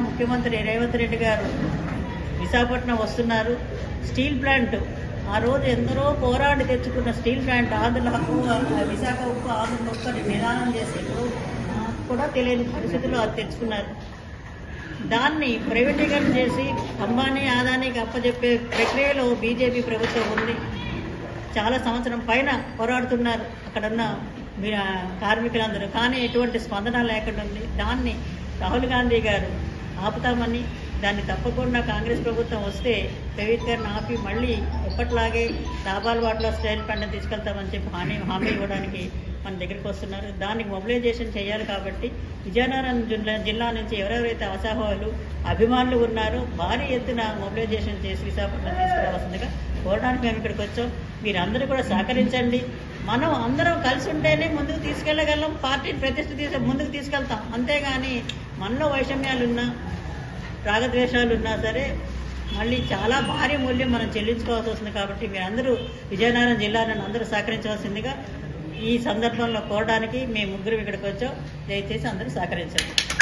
ముఖ్యమంత్రి రేవంత్ రెడ్డి గారు విశాఖపట్నం వస్తున్నారు. స్టీల్ ప్లాంట్ ఆ రోజు ఎందరో పోరాడి తెచ్చుకున్న స్టీల్ ప్లాంట్ ఆదుల హక్కు విశాఖ ఉప్పు ఆంధ్ర ఉప్పుని నిదానం చేసి కూడా తెలియని పరిస్థితుల్లో అది తెచ్చుకున్నారు. దాన్ని ప్రైవేటీకరణ చేసి అంబానీ ఆదానికి అప్పచెప్పే ప్రక్రియలో బీజేపీ ప్రభుత్వం ఉంది. చాలా సంవత్సరం పైన పోరాడుతున్నారు అక్కడున్న మీ- కార్మికులందరూ. కానీ ఎటువంటి స్పందన లేకుండా ఉంది. దాన్ని రాహుల్ గాంధీ గారు ఆపుతామని దాన్ని తప్పకుండా కాంగ్రెస్ ప్రభుత్వం వస్తే ప్రైవేటీకరణ ఆపి మళ్ళీ ఎప్పట్లాగే లాభాల వాటిలో స్టైల్ పండుగ తీసుకెళ్తామని చెప్పి హామీ హామీ ఇవ్వడానికి మన దగ్గరికి వస్తున్నారు. దానికి మొబిలైజేషన్ చేయాలి కాబట్టి విజయనగరం జిల్లా జిల్లా నుంచి ఎవరెవరైతే అసహాయులు అభిమానులు ఉన్నారో భారీ ఎత్తున మొబిలైజేషన్ చేసి విశాఖపట్నం తీసుకురావాల్సిందిగా కోరడానికి మేము ఇక్కడికి వచ్చాం. మీరందరూ కూడా సహకరించండి. మనం అందరం కలిసి ఉంటేనే ముందుకు తీసుకెళ్ళగలం. పార్టీని ప్రతిష్ట తీసే ముందుకు తీసుకెళ్తాం. అంతేగాని మనలో వైషమ్యాలున్నా రాగద్వేషాలు ఉన్నా సరే మళ్ళీ చాలా భారీ మూల్యం మనం చెల్లించుకోవాల్సి వస్తుంది కాబట్టి మీరందరూ విజయనగరం జిల్లాను అందరూ సహకరించవలసిందిగా ఈ సందర్భంలో కోరడానికి మేము ముగ్గురు ఇక్కడికి వచ్చాం. దయచేసి అందరూ సహకరించండి.